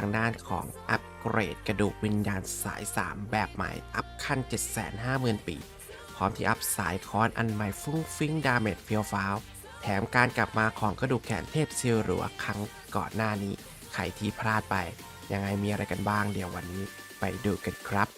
ทางด้านของอัปเกรดกระดูกวิญญาณสาย 3 แบบใหม่ อัพขั้น 750,000 ปี พร้อมที่อัพสายคอนอันใหม่ฟุ้งฟิ้งดาเมจเฟียวฟ้าว แถมการกลับมาของกระดูกแขนเทพซิลหรัวครั้งก่อนหน้านี้ ใครที่พลาดไป ยังไงมีอะไรกันบ้างเดี๋ยววันนี้ไปดูกันครับ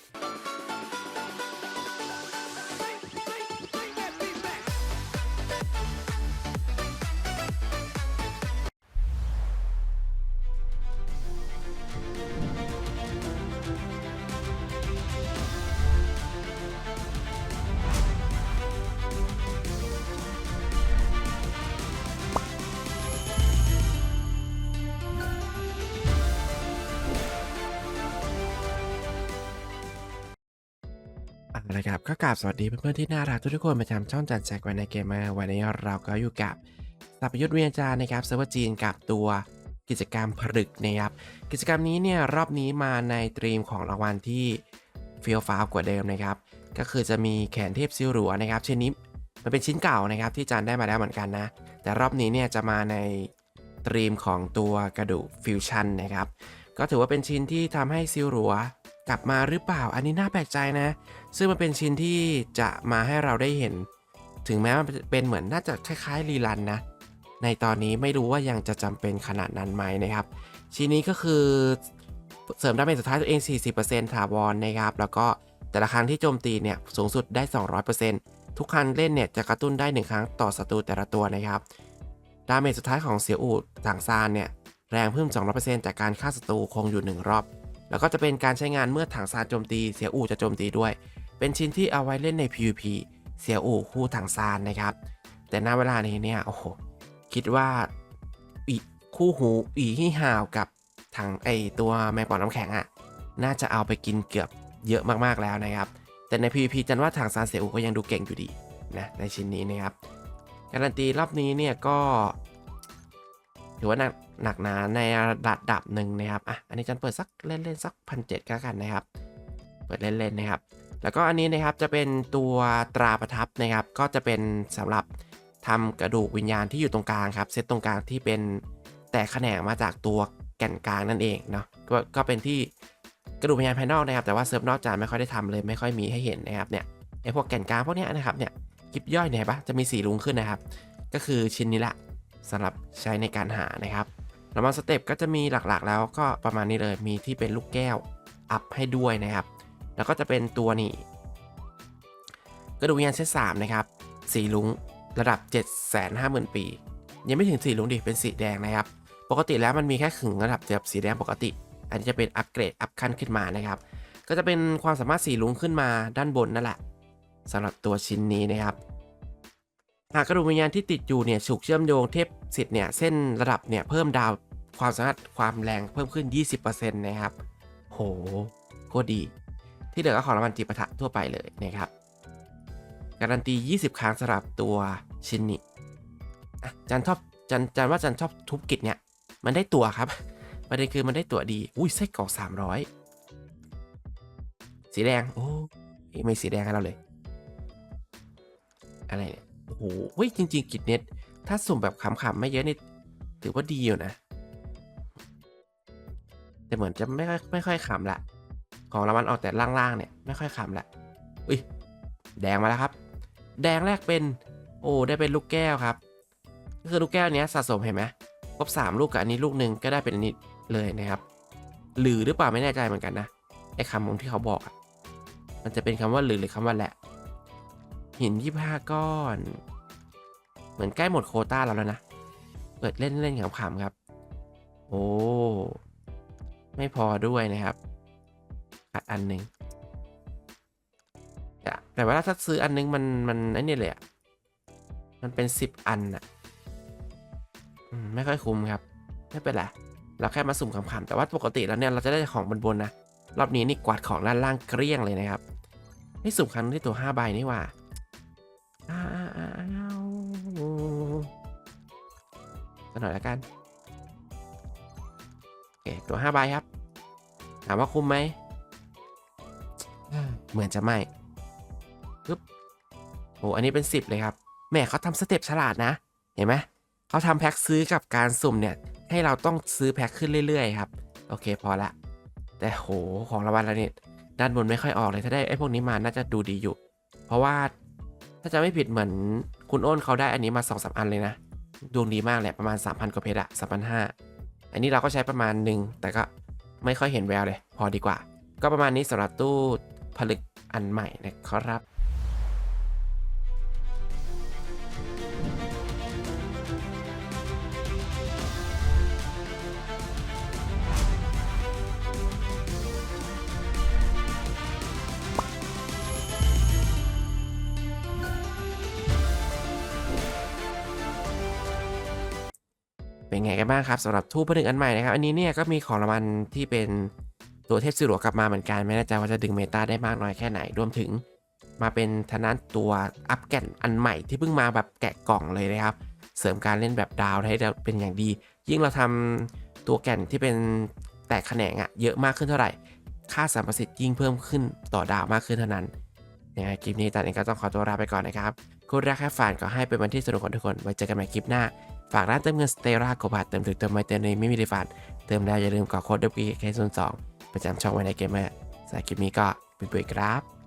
เอาละครับก็กราบสวัสดีเพื่อนๆที่น่ารักทุกๆคนประจำช่องจัดแจกไว้ในเกมเมอร์วันนี้เราก็อยู่กับสัพยุทธเวียนจานะครับเซิร์ฟเวอร์จีนกับตัวกิจกรรมผลึกนะครับกิจกรรมนี้เนี่ยรอบนี้มาในตรีมของรางวัลที่เฟียวฟ้าวกว่าเดิมนะครับ ก็คือจะมีแขนเทพซิลหรัวนะครับชิ้นนี้มันเป็นชิ้นเก่านะครับที่จันได้มาแล้วเหมือนกันนะ แต่รอบนี้เนี่ยจะมาในตรีมของตัวกระดูกฟิวชั่นนะครับก็ถือว่าเป็นชิ้นที่ทำให้ซิลหรัว กลับมาหรือเปล่า อันนี้น่าแปลกใจนะ ซึ่งมันเป็นชิ้นที่จะมาให้เราได้เห็น ถึงแม้มันเป็นเหมือนน่าจะคล้ายๆรีลันนะ ในตอนนี้ไม่รู้ว่ายังจะจำเป็นขนาดนั้นไหมนะครับ ชิ้นนี้ก็คือเสริมดาเมจสุดท้ายตัวเอง 40%ถาวรนะครับ แล้วก็แต่ละครั้งที่โจมตีเนี่ยสูงสุดได้ 200%ทุกครั้งเล่นเนี่ยจะกระตุ้นได้ 1 ครั้งต่อศัตรูแต่ละตัวนะครับ ดาเมจสุดท้ายของเสียอูดต่างซานเนี่ยแรงเพิ่ม 200%จากการฆ่าศัตรูคงอยู่ 1 รอบ แล้วก็จะเป็นการใช้งานเมื่อถังซานโจมตีเสียอูจะโจมตีด้วย เป็นชิ้นที่เอาไว้เล่นใน PVP เสียอูคู่ถังซานนะครับ แต่ณเวลานี้เนี่ยโอ้โหคิดว่าอีคู่หูอีที่ห่าวกับถังไอตัวแมงป่องน้ำแข็งอะ่ะน่าจะเอาไปกินเกือบเยอะมากๆแล้วนะครับ แต่ใน PVP จันว่าถังซานเสียอูก็ยังดูเก่งอยู่ดีนะในชิ้นนี้นะครับการันตีรอบนี้เนี่ยก็ ถือว่าหนักหนักหนาในระดับหนึ่งนะครับอะอันนี้จันเปิดสักเล่นๆสักพันเจ็ดก็กันนะครับ เปิดเล่นๆนะครับ แล้วก็อันนี้นะครับจะเป็นตัวตราประทับนะครับ ก็จะเป็นสำหรับทำกระดูกวิญญาณที่อยู่ตรงกลางครับเซตตรงกลางที่เป็นแต่แขนงมาจากตัวแก่นกลางนั่นเองเนาะก็ก็เป็นที่กระดูกวิญญาณภายนอกนะครับ แต่ว่าเซิร์ฟนอกจานไม่ค่อยได้ทำเลยไม่ค่อยมีให้เห็นนะครับเนี่ยไอพวกแก่นกลางพวกนี้นะครับเนี่ยยิบย่อยเนี่ยเห็นปะจะมีสีลุงขึ้นนะครับ ก็คือชิ้นนี้แหละ สำหรับใช้ในการหานะครับแล้วมาสเต็ปก็จะมีหลักๆ แล้วก็ประมาณนี้เลยมีที่เป็นลูกแก้วอัพให้ด้วยนะครับ แล้วก็จะเป็นตัวนี้กระดูกวิญญาณเซตสามนะครับสีลุงระดับ 750,000 ปี ยังไม่ถึงสีลุงดิเป็นสีแดงนะครับ ปกติแล้วมันมีแค่ขึงระดับแบบสีแดงปกติ อันนี้จะเป็นอัปเกรดอัพขั้นขึ้นมานะครับ ก็จะเป็นความสามารถสีลุงขึ้นมาด้านบนนั่นแหละสำหรับตัวชิ้นนี้นะครับ หากกระดูกวิญญาณที่ติดอยู่เนี่ยถูกเชื่อมโยงเทพสิทธิ์เนี่ยเส้นระดับเนี่ยเพิ่มดาวความสามารถความแรงเพิ่มขึ้น 20%นะครับ โหโคตรดี ที่เหลือก็ของรางวัลจิปาถะทั่วไปเลยนะครับ การันตี 20 ครั้งสำหรับตัวชินิจันชอบจันจันว่าจันชอบทุบกิจเนี่ยมันได้ตัวครับประเด็นคือมันได้ตัวดี อุ้ยไส้กรอก300 สีแดง โอ้ยไม่สีแดงให้เราเลย อะไรเนี่ย โอ้โหเฮ้ยจริง ๆ กิจเน็ต ถ้าสุ่มแบบขำๆไม่เยอะนี่ถือว่าดีอยู่นะ แต่เหมือนจะไม่ค่อยไม่ค่อยขำละ ของรางวัลออกแต่ล่างๆเนี่ยไม่ค่อยขำละอุ้ยแดงมาแล้วครับ แดงแรกเป็น โอ้ได้เป็นลูกแก้วครับก็คือลูกแก้วเนี้ยสะสมเห็นไหมครบสามลูกกับอันนี้ลูกหนึ่งก็ได้เป็นอันนี้เลยนะครับ หรือหรือเปล่าไม่แน่ใจเหมือนกันนะไอ้คำที่เขาบอกอะมันจะเป็นคำว่าหรือหรือคำว่าแหละ หินยี่ห้าก้อน เหมือนใกล้หมดโคต้าเราแล้วนะ เปิดเล่นเล่นขำๆครับ โอ้ ไม่พอด้วยนะครับอัดอันหนึ่งแต่ว่าถ้าซื้ออันนึงมันมันไอ้นี่เลยอะมันเป็นสิบอันอะไม่ค่อยคุ้มครับ ไม่เป็นไร เราแค่มาสุ่มขำๆแต่ว่าปกติแล้วเนี่ยเราจะได้ของบนๆนะ รอบนี้นี่กวาดของด้านล่างเกลี้ยงเลยนะครับ นี่สุ่มครั้งที่ตัว5ใบนี่ว่า สักหน่อยละกันโอเคตัว5ใบครับ ถามว่าคุ้มไหมเหมือนจะไม่ปึ๊บโอ้อันนี้เป็น 10 เลยครับแหมเขาทำสเต็ปฉลาดนะ เห็นไหมเขาทำแพ็คซื้อกับการสุ่มเนี่ย ให้เราต้องซื้อแพ็คขึ้นเรื่อยๆครับ โอเคพอละ แต่โหของรางวัลแล้วนี่ด้านบนไม่ค่อยออกเลยถ้าได้ไอ้พวกนี้มาน่าจะดูดีอยู่ เพราะว่าถ้าจะไม่ผิดเหมือนคุณอ้นเขาได้อันนี้มา2อสอันเลยนะ ดวงดีมากแหละประมาณ 3,000 กว่าเพชรอะ3,500 อันนี้เราก็ใช้ประมาณหนึ่งแต่ก็ไม่ค่อยเห็นแววเลย พอดีกว่า ก็ประมาณนี้สำหรับตู้ผลึกอันใหม่นะครับ เป็นไงกันบ้างครับสำหรับทูบผนึกอันใหม่นะครับ อันนี้เนี่ยก็มีของรางวัลที่เป็นตัวเทพสิรุกลับมาเหมือนกันไม่แน่ใจว่าจะดึงเมตาได้มากน้อยแค่ไหนรวมถึง มาเป็นทางด้านตัวอัพแกนอันใหม่ที่เพิ่งมาแบบแกะกล่องเลยนะครับ เสริมการเล่นแบบดาวให้เราเป็นอย่างดี ยิ่งเราทำตัวแก่นที่เป็นแตกแขนงอะเยอะมากขึ้นเท่าไหร่ ค่าสัมประสิทธิ์ยิ่งเพิ่มขึ้นต่อดาวมากขึ้นเท่านั้นยังไงคลิปนี้ตันเองก็ต้องขอตัวลาไปก่อนนะครับคุณรักแค่ฝันก็ให้เป็นวันที่สนุกของทุกคนไว้เจอกันใหม่คลิปหน้า ฝากร้านเติมเงินสเตราโกบาทเติมถึงเติมไม่เติมในไม่มีดีฟันเติมได้อย่าลืมกดโค้ด w k 0 2ประจำช่องไว้ในเกมเมอร์สายคลิปนี้ก็ปิดๆครับ